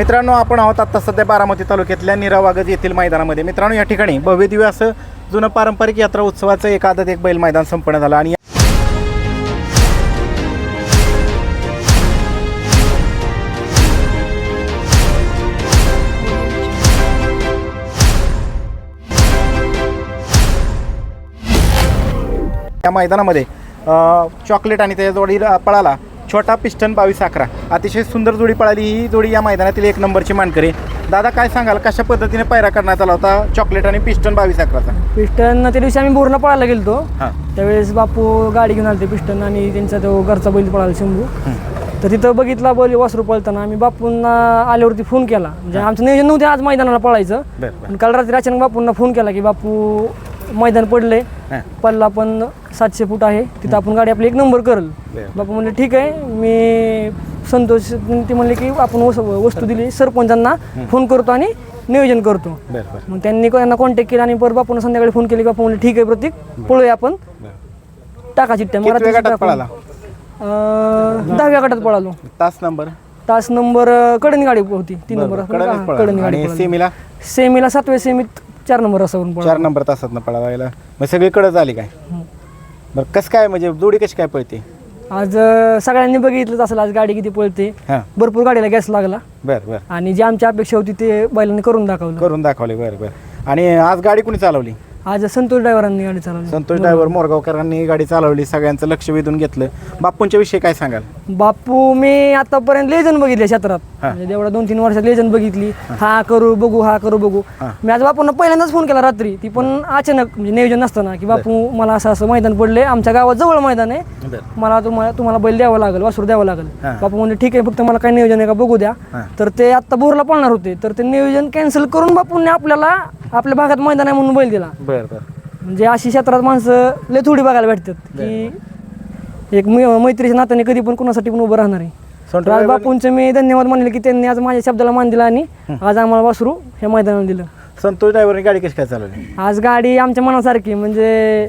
मित्रांनो आपण आहोत आता सध्या बारामती तालुक्यातल्या निरावागज येथील मैदानामध्ये. मित्रांनो या ठिकाणी भव्यदिव्य असं जुनं पारंपरिक यात्रा उत्सवाचं एक आदत एक बैल मैदान संपन्न झालं. आणि या मैदानामध्ये चॉकलेट आणि त्याच्या जोडी पळाला. छोटा पिस्टन बावीस अकरा. अतिशय सुंदर जोडी पळाली. ही जोडी या मैदानातील एक नंबरची मानकरी. दादा काय सांगाल? कशा पद्धतीने पायरा करण्यात आला होता? चॉकलेट आणि पिस्टन बावीस अकराचा. पिस्टन त्या दिवशी आम्ही बोरला पळायला गेलतो. हां. त्यावेळेस बापू गाडी घेऊन आलते पिस्टन आणि त्यांचा तो घरचा बैल पळाला शंभू. तर तिथं बघितला बैल वासरू पळताना. आम्ही बापूंना आल्यावरती फोन केला. म्हणजे आमचं नियोजन नव्हते आज मैदानाला पळायचं. काल रात्री अचानक बापूंना फोन केला की बापू मैदान पडले हां. पल्ला पण सातशे फूट आहे. तिथं आपण गाडी आपली एक नंबर करल. बरं. बापू म्हणले ठीक आहे. मी संतोष ते म्हणले की आपण वस- वस्तू दिली. सरपंचांना फोन करतो आणि नियोजन करतो. बरं बरं. मग त्यांनी त्यांना कॉन्टॅक्ट केला आणि परत बापून संध्याकाळी फोन केले की बापू म्हणले ठीक आहे प्रतीक पळूया आपण. बरं. टाका चिठ्ठ्या कितव्या मराठी गटात टाकून. पळाला? अं, दहाव्या गटात पळालो. तास नंबर? तास नंबर अं, कडणी गाडी होती. तीन नंबर. पळाला. कडणी गाडी आणि. सेमीला? सेमीला सातव्या सेमीत चार नंबर पळालो चार नंबर तासात पळायला. मग सगळीकडे झाली काय? हं. बरं कसं काय म्हणजे जोडी कशी काय पळते? आज अं, सगळ्यांनी बघितलंच असेल आज गाडी किती पळते. हां. भरपूर गाडीला गॅस लागला. बरं बरं. आणि जी आमची अपेक्षा होती ते बैलांनी करून दाखवलं. करून दाखवले बरं बरं. आणि आज गाडी कुणी चालवली? आज संतोष ड्रायव्हरांनी गाडी चालवली. संतोष ड्रायव्हर मोरगावकरांनी गाडी चालवली सगळ्यांचं लक्ष वेधून घेतलं. बापूंच्या विषयी काय सांगाल? बापू मी आतापर्यंत लेजन बघितले क्षेत्रात. म्हणजे दोन तीन वर्षात लेजन बघितली. हा. करू बघू हा करू बघू. मी आज बापूंना पहिल्यांदाच फोन केला रात्री. ती पण अचानक म्हणजे नियोजन नसताना की बापू मला असं असं मैदान पडले आमच्या गावात जवळ मैदान आहे. मला तुम्हाला तुम्हाला बैल द्यावं लागेल वासरू द्यावं लागेल. बापू म्हणजे ठीक आहे फक्त मला काय नियोजन आहे का बघू द्या. तर ते आत्ता बोरला पळणार होते. तर ते नियोजन कॅन्सल करून बापूंनी आपल्याला आपल्या भागात मैदान आहे म्हणून बैल दिला. म्हणजे अशी क्षेत्रात माणसं लय थोडी बघायला भेटतात की एक मै- मैत्रीच्या नात्याने कधी पण कुणासाठी पण उभं राहणार आहे. ड्रायव्हर बापूंचे मी धन्यवाद मानले की त्यांनी आज माझ्या शब्दाला मान दिला आणि आज आम्हाला वासरू हे मैदानाला दिलं. संतोष ड्रायव्हरने गाडी कशी काय चालवली? आज गाडी आमच्या मनासारखी म्हणजे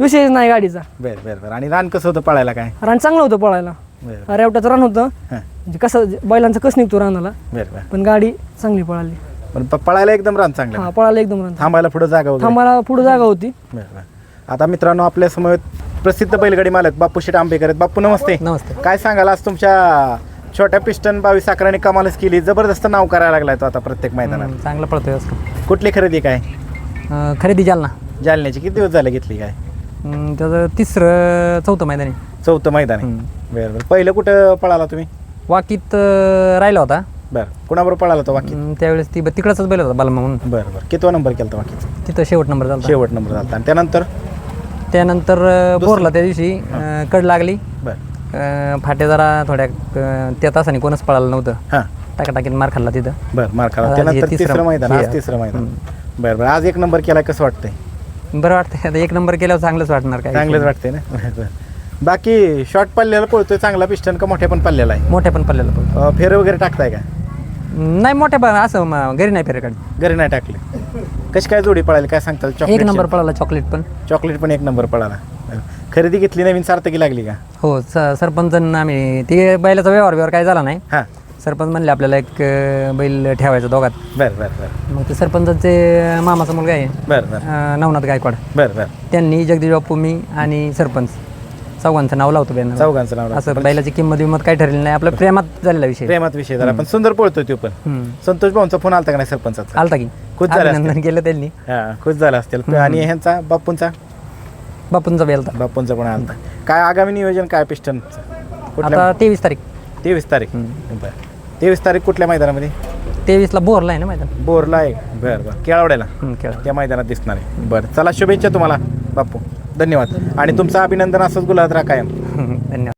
विषयच नाही गाडीचा. बरं बरं बरं. आणि रान कसं होतं पळायला काय? रान चांगलं होतं पळायला. बरं रेवटाचं रान होतं. हां. म्हणजे कसं बैलांचं कस निघतो रानाला. बरं बरं. पण गाडी चांगली पळाली. पण प- पळायला एकदम रान चांगलं. हा पळायला एकदम रान थांबायला पुढे जागा वगैरे. थांबायला पुढे जागा होती. बरं बरं. आता मित्रांनो आपल्यासमोर प्रसिद्ध बैलगाडी मालक बापू शेट आंबेकर आहेत. बापू नमस्ते. नमस्ते. काय सांगाल आज तुमच्या छोट्या पिस्टन बावीस अकराने कमालच केली. जबरदस्त नाव करायला लागलाय तो आता प्रत्येक मैदानात. चांगलं पळतोय वासरू. कुठली खरेदी काय? अं, खरेदी जालना. जालन्याची. किती दिवस झाले घेतली काय? त्याचं तिसरं चौथं मैदानी. चौथं मैदान. आहे. बरं बरं. पहिलं कुठं पळाला तुम्ही? वाकीत अं, राहिला होता. बरं. कुणाबरोबर पळाला तो वाकी त्यावेळेस ती तिकडचाच बैल होता बालमा म्हणून. बरं बरं. कितवा नंबर केला वाकीचा तिथं शेवट नंबर झाला शेवट नंबर झाला आणि त्यानंतर? त्यानंतर अं, भोरला त्या दिवशी अं, कड लागली. बरं. अं, फाटे जरा थोड्या अं, त्या तासाने कोणच पळालं नव्हतं. हां. टाकाटाकीत मार खाल्ला तिथं. बरं मार खाला आज त्यानंतर तिसरं- तिसरं मैदान आज तिसरं मैदान. बरं बरं. आज एक नंबर केलाय कसं वाटतंय? बरं वाटतंय. आता एक नंबर केल्यावर चांगलंच वाटणार काय चांगलंच वाटतंय ना? बरं बरं. बाकी शॉर्ट पल्ल्याला पळतोय चांगला पिस्टन का मोठ्या पण पल्ल्याला आहे? मोठ्या पण पडलेलं पण अं, फेरं वगैरे टाकताय का? नाही मोठ्या पण असं म- घरी नाही फेरे काढ घरी नाही टाकले. कशी काय जोडी पळाली? काय सांगताल? एक चॉकलेट नंबर पळाला चॉकलेट पण. चॉकलेट पण एक नंबर पळाला. खरेदी घेतली नवीन सार्थकी लागली का? हो स- सरपंचांना आम्ही ते बैलाचा व्यवहार व्यवहार काय झाला नाही. हां. सरपंच म्हणले आपल्याला एक अं, बैल ठेवायचा दोघात. बरं बरं बरं. मग ते सरपंचाचे मामाचा मुलगा आहे. बरं बरं. अं, नवनाथ गायकवाड. बरं बरं. त्यांनी जगदीश बापू मी आणि सरपंच. चौघांचं नाव लावतो बॅनर चौघांचं नाव असं बैलाची किंमत विमत काय ठरलेली नाही. आपल्या प्रेमात झालेला विषय. प्रेमात विषय झाला. पण सुंदर पळतोय तो पण. हम्म. संतोष भाऊंचा फोन आलता का नाही सरपंचाचा? आलता की. खुश झाले अभिनंदन केलं त्यांनी. हा खुश झाला असतील. आणि ह्यांचा बापूंचा? बापूंचा बेलता बापूंचा पण आलता. काय आगामी नियोजन काय पिस्टन? कुठल्या आता तेवीस तारीख. तेवीस तारीख. बरं. तेवीस तारीख कुठल्या मैदानामध्ये? तेवीसला बोरला आहे ना मैदान. बोरला आहे. बरं बरं. केळावड्याला हम्म, खेळ त्या मैदानात दिसणार आहे. बरं चला शुभेच्छा तुम्हाला बापू. धन्यवाद. आणि तुमचं अभिनंदन असंच गुलाब राहा कायम धन्यवाद.